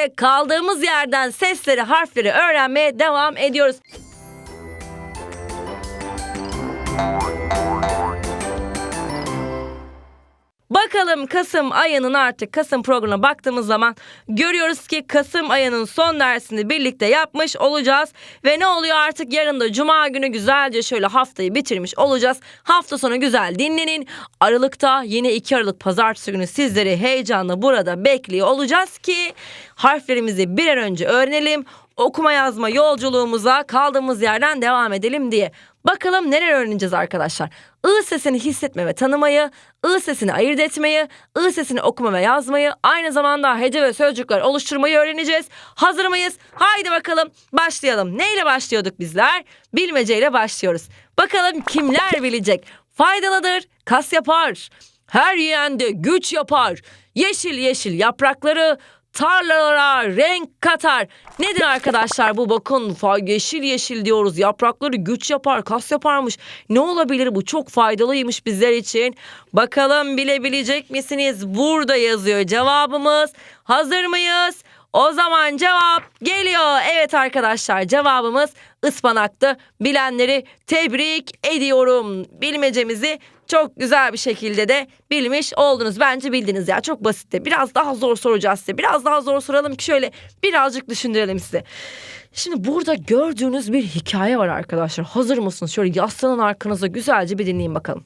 birlikte kaldığımız yerden sesleri, harfleri öğrenmeye devam ediyoruz. Bakalım Kasım ayının artık Kasım programına baktığımız zaman görüyoruz ki Kasım ayının son dersini birlikte yapmış olacağız. Ve ne oluyor artık yarın da Cuma günü güzelce şöyle haftayı bitirmiş olacağız. Hafta sonu güzel dinlenin. Aralıkta yine 2 Aralık pazartesi günü sizleri heyecanla burada bekliyor olacağız ki harflerimizi bir an önce öğrenelim. Okuma yazma yolculuğumuza kaldığımız yerden devam edelim diye. Bakalım neler öğreneceğiz arkadaşlar. I sesini hissetme ve tanımayı, I sesini ayırt etmeyi, I sesini okuma ve yazmayı, aynı zamanda hece ve sözcükler oluşturmayı öğreneceğiz. Hazır mıyız? Haydi bakalım başlayalım. Neyle başlıyorduk bizler? Bilmeceyle başlıyoruz. Bakalım kimler bilecek? Faydalıdır, kas yapar. Her yiyende güç yapar. Yeşil yeşil yaprakları tarlalara renk katar. Nedir arkadaşlar bu bakın yeşil yeşil diyoruz yaprakları güç yapar kas yaparmış. Ne olabilir bu çok faydalıymış bizler için. Bakalım bilebilecek misiniz? Burada yazıyor cevabımız. Hazır mıyız? O zaman cevap geliyor. Evet arkadaşlar cevabımız ıspanaktı. Bilenleri tebrik ediyorum. Bilmecemizi çok güzel bir şekilde de bilmiş oldunuz. Bence bildiniz ya çok basitti. Biraz daha zor soracağız size. Biraz daha zor soralım ki şöyle birazcık düşündürelim size. Şimdi burada gördüğünüz bir hikaye var arkadaşlar. Hazır mısınız? Şöyle yaslanın arkanıza güzelce bir dinleyin bakalım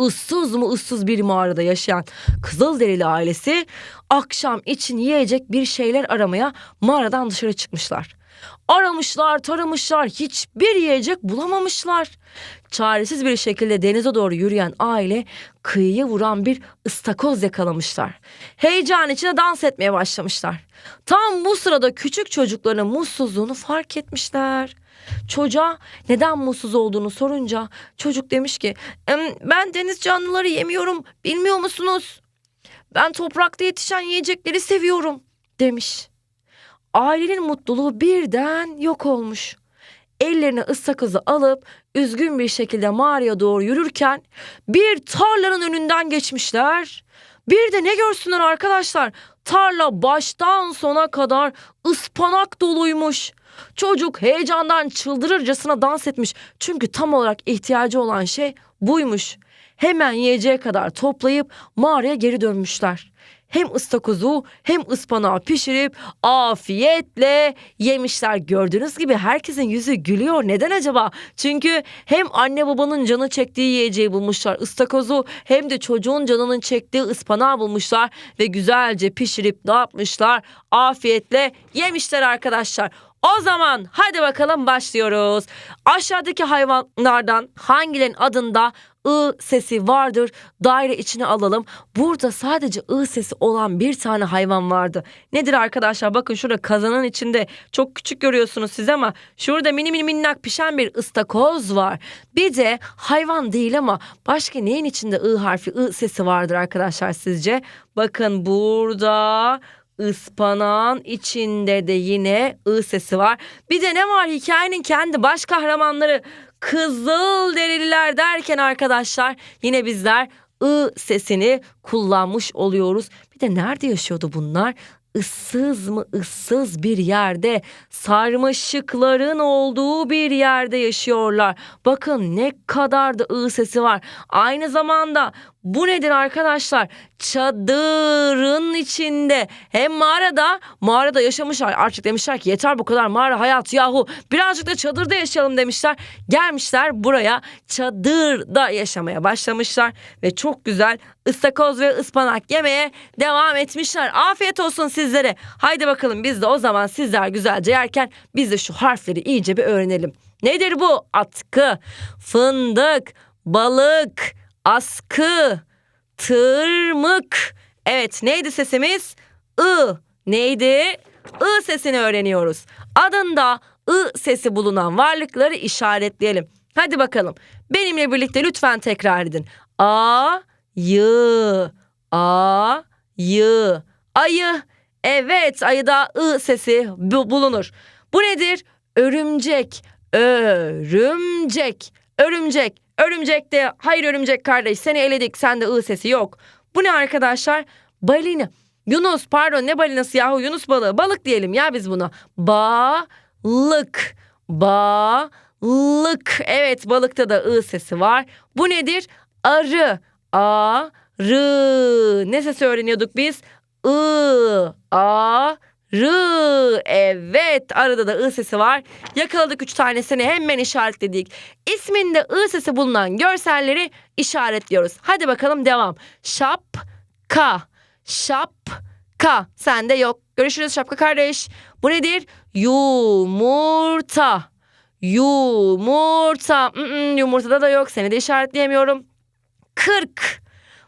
ıssız mı ıssız bir mağarada yaşayan Kızılderili ailesi akşam için yiyecek bir şeyler aramaya mağaradan dışarı çıkmışlar. Aramışlar, taramışlar, hiçbir yiyecek bulamamışlar. Çaresiz bir şekilde denize doğru yürüyen aile kıyıya vuran bir ıstakoz yakalamışlar. Heyecan içinde dans etmeye başlamışlar. Tam bu sırada küçük çocukların mutsuzluğunu fark etmişler. Çocuğa neden mutsuz olduğunu sorunca çocuk demiş ki "Em, ben deniz canlıları yemiyorum bilmiyor musunuz? Ben toprakta yetişen yiyecekleri seviyorum demiş. Ailenin mutluluğu birden yok olmuş. Ellerine ıstakozu alıp üzgün bir şekilde mağaraya doğru yürürken bir tarlanın önünden geçmişler. Bir de ne görsünler arkadaşlar? Tarla baştan sona kadar ıspanak doluymuş. Çocuk heyecandan çıldırırcasına dans etmiş. Çünkü tam olarak ihtiyacı olan şey buymuş. Hemen yiyeceği kadar toplayıp mağaraya geri dönmüşler. Hem ıstakozu hem ıspanağı pişirip afiyetle yemişler. Gördüğünüz gibi herkesin yüzü gülüyor. Neden acaba? Çünkü hem anne babanın canı çektiği yiyeceği bulmuşlar ıstakozu hem de çocuğun canının çektiği ıspanağı bulmuşlar ve güzelce pişirip ne yapmışlar? Afiyetle yemişler arkadaşlar. O zaman hadi bakalım başlıyoruz. Aşağıdaki hayvanlardan hangilerinin adında ı sesi vardır? Daire içine alalım. Burada sadece ı sesi olan bir tane hayvan vardı. Nedir arkadaşlar? Bakın şurada kazanın içinde çok küçük görüyorsunuz siz ama şurada mini mini minnak pişen bir ıstakoz var. Bir de hayvan değil ama başka neyin içinde ı harfi ı sesi vardır arkadaşlar sizce? Bakın burada ıspanağın içinde de yine ı sesi var. Bir de ne var hikayenin kendi baş kahramanları kızıl derililer derken arkadaşlar yine bizler ı sesini kullanmış oluyoruz. Bir de nerede yaşıyordu bunlar? ıssız mı ıssız bir yerde sarmaşıkların olduğu bir yerde yaşıyorlar. Bakın ne kadar da ı sesi var. Aynı zamanda bu nedir arkadaşlar? Çadırın içinde hem mağarada mağarada yaşamışlar artık demişler ki yeter bu kadar mağara hayatı yahu birazcık da çadırda yaşayalım demişler. Gelmişler buraya çadırda yaşamaya başlamışlar ve çok güzel ıstakoz ve ıspanak yemeye devam etmişler. Afiyet olsun sizlere. Haydi bakalım biz de o zaman sizler güzelce yerken biz de şu harfleri iyice bir öğrenelim. Nedir bu? Atkı, fındık, balık, askı, tırmık. Evet neydi sesimiz? I. Neydi? I sesini öğreniyoruz. Adında I sesi bulunan varlıkları işaretleyelim. Hadi bakalım. Benimle birlikte lütfen tekrar edin. A, yı, a, yı. Ayı. Evet ayıda I sesi bu- bulunur. Bu nedir? Örümcek. Örümcek. Örümcek. Örümcek de hayır örümcek kardeş seni eledik sende I sesi yok. Bu ne arkadaşlar? Balina. Yunus pardon ne balinası yahu Yunus balığı. Balık diyelim ya biz buna. Balık. Balık. Evet balıkta da ı sesi var. Bu nedir? Arı. A rı. Ne sesi öğreniyorduk biz? I a rı. Evet arada da ı sesi var. Yakaladık üç tanesini hemen işaretledik. İsminde ı sesi bulunan görselleri işaretliyoruz. Hadi bakalım devam. Şapka. Şapka. Sende yok. Görüşürüz şapka kardeş. Bu nedir? Yumurta. Yumurta. Mm-mm, yumurtada da yok. Seni de işaretleyemiyorum. 40.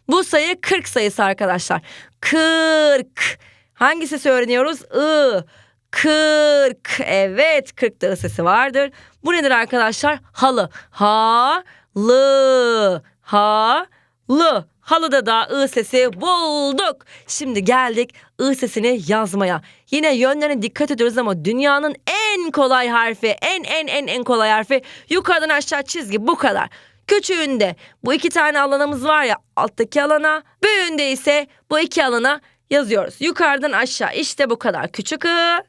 Bu sayı 40 sayısı arkadaşlar. 40. Hangi sesi öğreniyoruz? I. 40. Evet 40 da ı sesi vardır. Bu nedir arkadaşlar? Halı. Ha. Lı. Ha. Lı. Halıda da ı sesi bulduk. Şimdi geldik ı sesini yazmaya. Yine yönlerine dikkat ediyoruz ama dünyanın en kolay harfi, en en en en kolay harfi yukarıdan aşağı çizgi bu kadar. Küçüğünde bu iki tane alanımız var ya alttaki alana, büyüğünde ise bu iki alana yazıyoruz. Yukarıdan aşağı işte bu kadar. Küçük ı,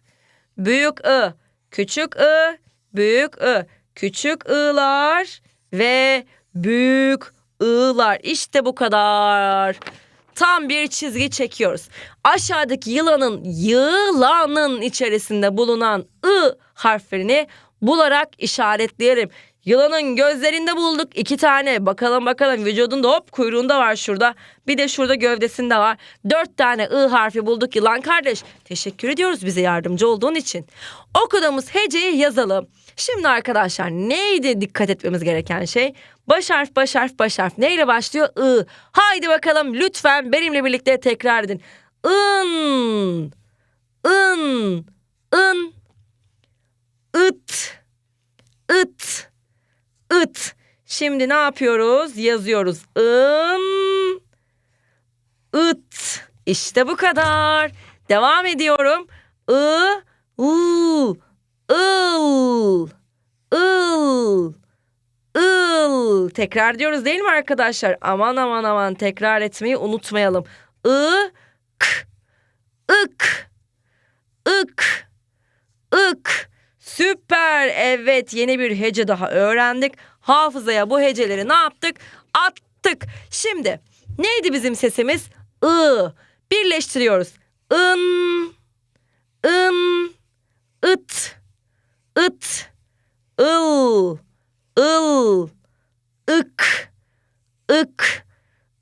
büyük ı, küçük ı, büyük ı, küçük ı'lar ve büyük ı'lar. İşte bu kadar. Tam bir çizgi çekiyoruz. Aşağıdaki yılanın yılanın içerisinde bulunan ı harflerini bularak işaretleyelim. Yılanın gözlerinde bulduk iki tane. Bakalım bakalım vücudunda hop kuyruğunda var şurada. Bir de şurada gövdesinde var. Dört tane ı harfi bulduk yılan kardeş. Teşekkür ediyoruz bize yardımcı olduğun için. Okuduğumuz heceyi yazalım. Şimdi arkadaşlar neydi dikkat etmemiz gereken şey? Baş harf baş harf baş harf. Neyle başlıyor? I. Haydi bakalım lütfen benimle birlikte tekrar edin. In. In. In. It. It. It. Şimdi ne yapıyoruz? Yazıyoruz. In. It. İşte bu kadar. Devam ediyorum. I. U. Il. Il. Il. Tekrar diyoruz değil mi arkadaşlar? Aman aman aman tekrar etmeyi unutmayalım. I. K. Ik. Ik. Ik. Süper. Evet yeni bir hece daha öğrendik. Hafızaya bu heceleri ne yaptık? Attık. Şimdi neydi bizim sesimiz? I. Birleştiriyoruz. In. In. It. It. Il. Il. Ik. Ik.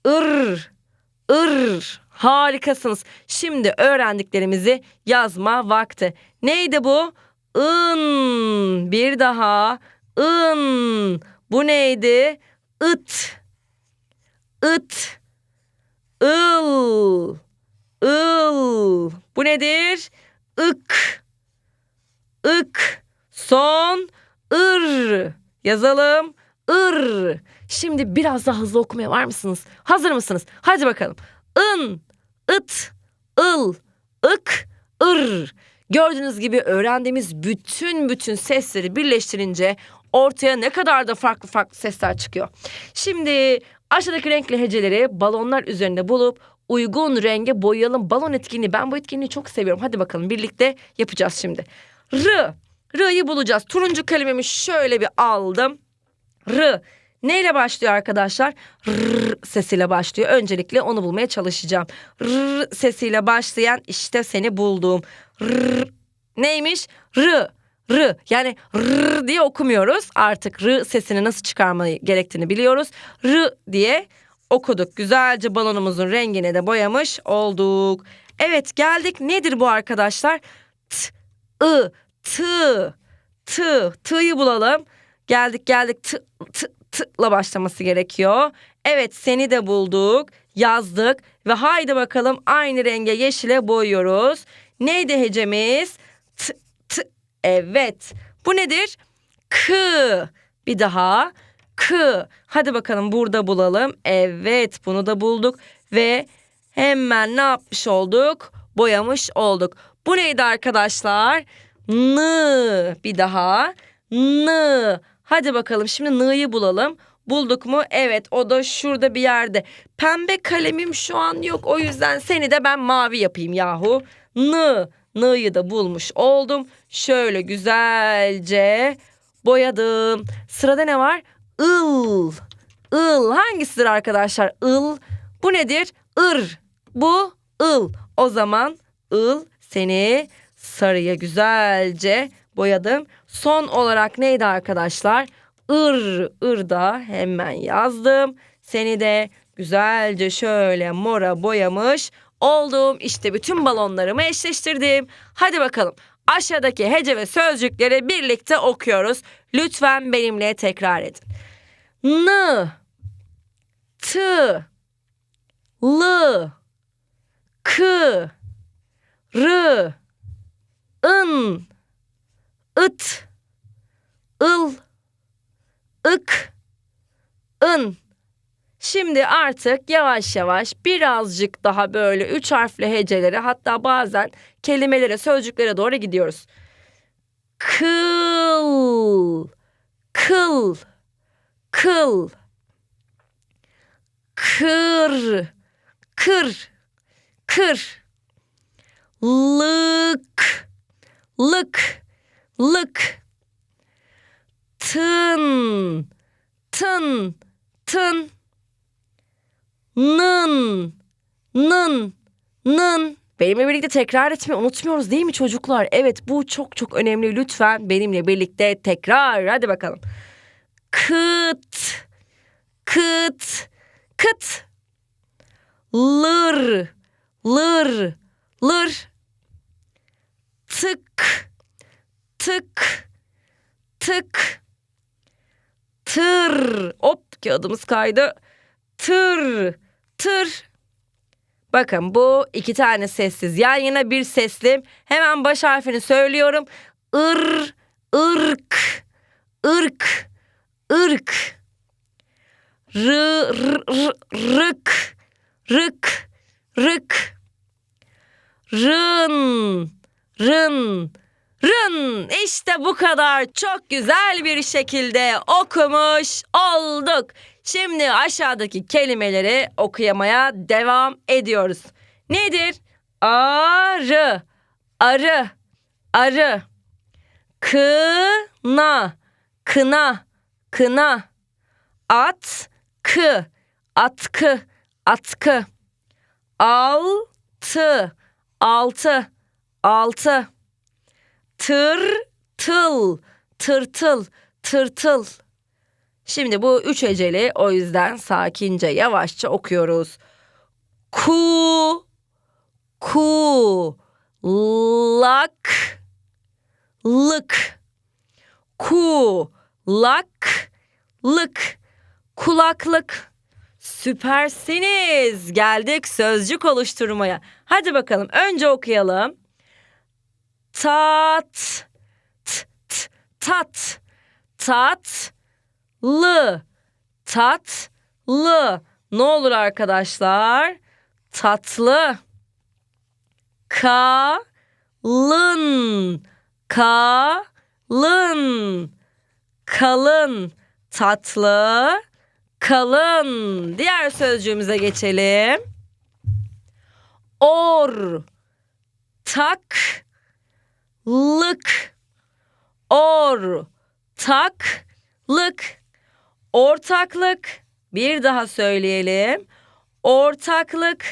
Ir. Ir. Harikasınız. Şimdi öğrendiklerimizi yazma vakti. Neydi bu? In. Bir daha. In. Bu neydi? It. It. Il. Il. Bu nedir? Ik. Ik. Son. Ir. Yazalım. Ir. Şimdi biraz daha hızlı okumaya var mısınız? Hazır mısınız? Hadi bakalım. In, it, il, ik, ir. Gördüğünüz gibi öğrendiğimiz bütün bütün sesleri birleştirince ortaya ne kadar da farklı farklı sesler çıkıyor. Şimdi aşağıdaki renkli heceleri balonlar üzerinde bulup uygun renge boyayalım. Balon etkinliği ben bu etkinliği çok seviyorum. Hadi bakalım birlikte yapacağız şimdi. R. R'yı bulacağız. Turuncu kalemimi şöyle bir aldım. R. Neyle başlıyor arkadaşlar? R sesiyle başlıyor. Öncelikle onu bulmaya çalışacağım. R sesiyle başlayan işte seni buldum. R neymiş? R. R yani R diye okumuyoruz. Artık R sesini nasıl çıkarmayı gerektiğini biliyoruz. R diye okuduk. Güzelce balonumuzun rengine de boyamış olduk. Evet geldik. Nedir bu arkadaşlar? T, I, T, T, T'yı bulalım. Geldik geldik T, T, T'la başlaması gerekiyor. Evet seni de bulduk, yazdık ve haydi bakalım aynı renge yeşile boyuyoruz. Neydi hecemiz? T, T. Evet. Bu nedir? K. Bir daha. K. Hadi bakalım burada bulalım. Evet bunu da bulduk ve hemen ne yapmış olduk? Boyamış olduk. Bu neydi arkadaşlar? N. Bir daha. N. Hadi bakalım şimdi N'yı bulalım. Bulduk mu? Evet o da şurada bir yerde. Pembe kalemim şu an yok. O yüzden seni de ben mavi yapayım yahu. N. N'yı da bulmuş oldum. Şöyle güzelce boyadım. Sırada ne var? Il. Il. Hangisidir arkadaşlar? Il. Bu nedir? Ir. Bu il. O zaman il seni sarıya güzelce boyadım. Son olarak neydi arkadaşlar? Ir. Ir da hemen yazdım. Seni de güzelce şöyle mora boyamış oldum. İşte bütün balonlarımı eşleştirdim. Hadi bakalım. Aşağıdaki hece ve sözcükleri birlikte okuyoruz. Lütfen benimle tekrar edin. N T L K R ın ıt ıl ık ın. Şimdi artık yavaş yavaş birazcık daha böyle üç harfli hecelere hatta bazen kelimelere, sözcüklere doğru gidiyoruz. Kıl, kıl, kıl, kır, kır, kır, lık, lık, lık, tın, tın, tın, nın, nın, nın. Benimle birlikte tekrar etmeyi unutmuyoruz değil mi çocuklar? Evet bu çok çok önemli. Lütfen benimle birlikte tekrar. Hadi bakalım. Kıt, kıt, kıt. Lır, lır, lır. Tık, tık, tık. Tır. Hop kağıdımız kaydı. Tır, tır. Bakın bu iki tane sessiz. Yan yana bir sesli. Hemen baş harfini söylüyorum. Ir, ırk, ırk, ırk. R, r, r, rık, rık, rık. Rın, rın, rın. İşte bu kadar çok güzel bir şekilde okumuş olduk. Şimdi aşağıdaki kelimeleri okuyamaya devam ediyoruz. Nedir? Arı, arı, arı. Kına, kına, kına. Atkı, atkı, atkı. Altı, altı, altı. Tırtıl, tırtıl, tırtıl. Şimdi bu üç heceli o yüzden sakince yavaşça okuyoruz. Ku, ku, lak, lık, ku, lak, lık, kulaklık. Süpersiniz. Geldik sözcük oluşturmaya. Hadi bakalım önce okuyalım. Tat, t, t, tat, tat, lı, tatlı. Ne olur arkadaşlar? Tatlı. Kalın, kalın, kalın, tatlı, kalın. Diğer sözcüğümüze geçelim. Or, tak, lık, or, tak, lık. Ortaklık. Bir daha söyleyelim. Ortaklık.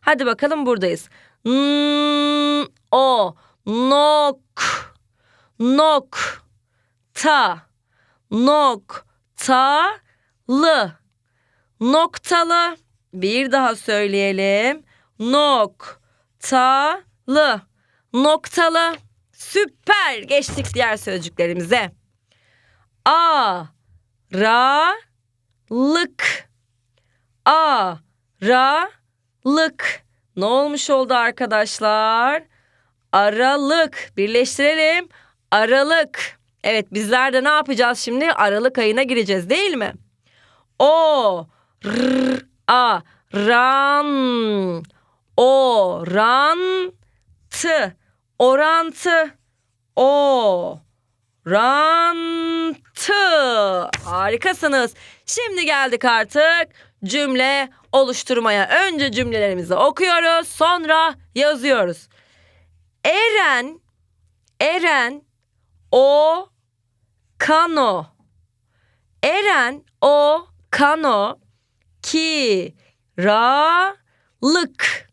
Hadi bakalım buradayız. N o. Nok. Nok. Ta. Nok. Ta. Lı noktalı. Bir daha söyleyelim. Nok. Ta. Lı noktalı süper. Geçtik diğer sözcüklerimize. A. Ra lık a. Ra lık ne olmuş oldu arkadaşlar? Aralık. Birleştirelim. Aralık. Evet bizler de ne yapacağız şimdi? Aralık ayına gireceğiz değil mi? O. R a ran. O. Ran tı orantı o Harikasınız. Şimdi geldik artık cümle oluşturmaya. Önce cümlelerimizi okuyoruz, sonra yazıyoruz. Eren, Eren, o, kano. Eren, o, kano, ki, ra, lık.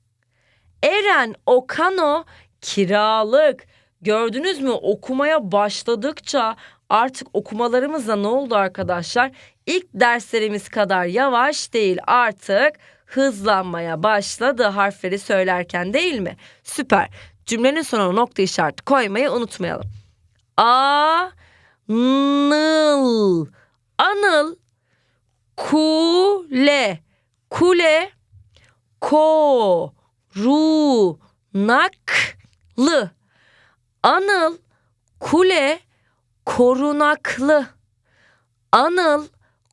Eren, o kano, kiralık. Gördünüz mü okumaya başladıkça artık okumalarımızda ne oldu arkadaşlar? İlk derslerimiz kadar yavaş değil artık hızlanmaya başladı harfleri söylerken değil mi? Süper. Cümlenin sonuna nokta işareti koymayı unutmayalım. Anıl. Anıl. Kule. Kule. Korunaklı. Anıl kule korunaklı. Anıl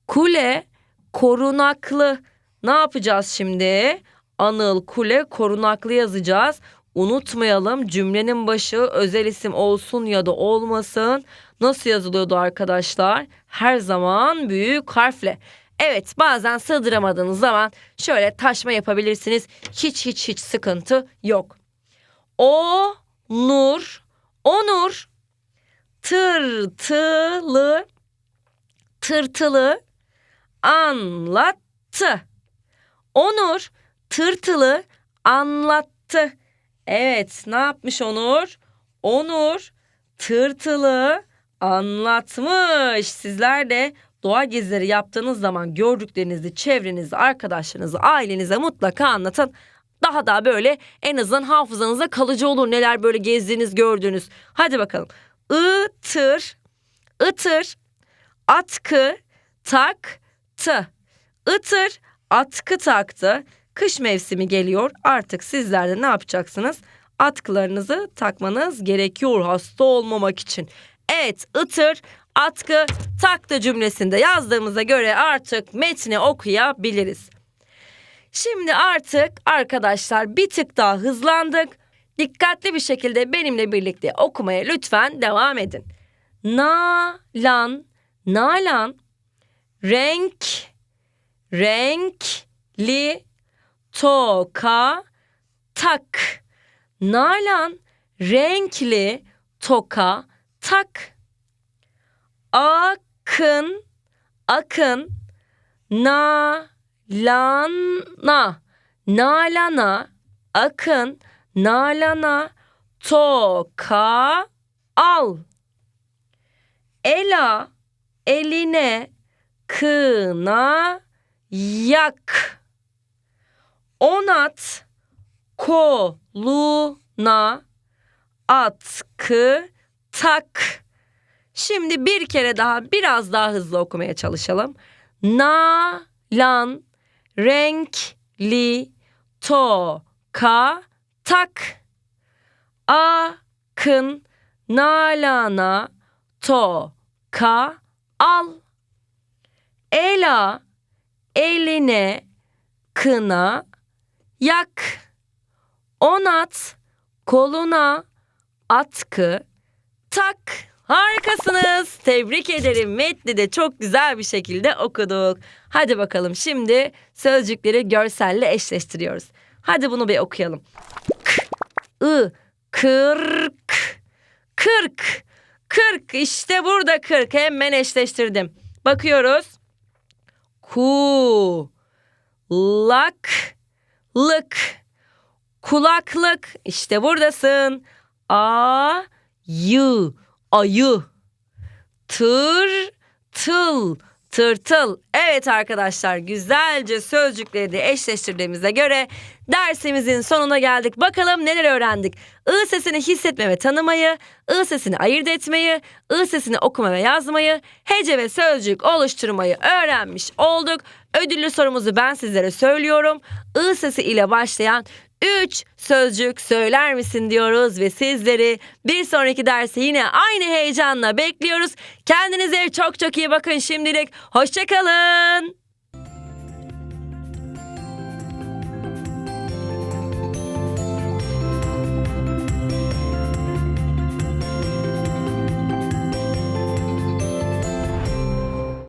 kule korunaklı. Ne yapacağız şimdi? Anıl kule korunaklı yazacağız. Unutmayalım cümlenin başı özel isim olsun ya da olmasın. Nasıl yazılıyordu arkadaşlar? Her zaman büyük harfle. Evet bazen sığdıramadığınız zaman şöyle taşma yapabilirsiniz. Hiç hiç hiç sıkıntı yok. O nur Onur tırtılı tırtılı anlattı. Onur tırtılı anlattı. Evet ne yapmış Onur? Onur tırtılı anlatmış. Sizler de doğa gezileri yaptığınız zaman gördüklerinizi çevrenize, arkadaşlarınıza, ailenize mutlaka anlatın daha da böyle en azından hafızanıza kalıcı olur neler böyle gezdiğiniz gördüğünüz. Hadi bakalım. Itır, ıtır, atkı, tak, tı. Itır, atkı taktı. Kış mevsimi geliyor. Artık sizler de ne yapacaksınız? Atkılarınızı takmanız gerekiyor hasta olmamak için. Evet, ıtır, atkı, taktı cümlesinde yazdığımıza göre artık metni okuyabiliriz. Şimdi artık arkadaşlar bir tık daha hızlandık. Dikkatli bir şekilde benimle birlikte okumaya lütfen devam edin. Nalan, nalan, renk, renkli, toka, tak. Nalan, renkli, toka, tak. Akın, akın, na, lana, nalana, akın, nalana, toka, al. Ela, eline, kına, yak. Onat, koluna, atkı, tak. Şimdi bir kere daha biraz daha hızlı okumaya çalışalım. Na, lan, renkli toka tak. Akın nalana toka al. Ela eline kına yak. Onat koluna atkı tak Harikasınız. Tebrik ederim. Metni de çok güzel bir şekilde okuduk. Hadi bakalım şimdi sözcükleri görselle eşleştiriyoruz. Hadi bunu bir okuyalım. K, ı, kırk, kırk, kırk. İşte burada kırk. Hemen eşleştirdim. Bakıyoruz. Ku, lak, lık, kulaklık. İşte buradasın. A, yu ayı. Tır, tıl, tırtıl. Evet arkadaşlar güzelce sözcükleri de eşleştirdiğimize göre dersimizin sonuna geldik. Bakalım neler öğrendik. I sesini hissetme ve tanımayı, I sesini ayırt etmeyi, I sesini okuma ve yazmayı, hece ve sözcük oluşturmayı öğrenmiş olduk. Ödüllü sorumuzu ben sizlere söylüyorum. I sesi ile başlayan 3 sözcük söyler misin diyoruz ve sizleri bir sonraki dersi yine aynı heyecanla bekliyoruz. Kendinize çok çok iyi bakın şimdilik. Hoşçakalın.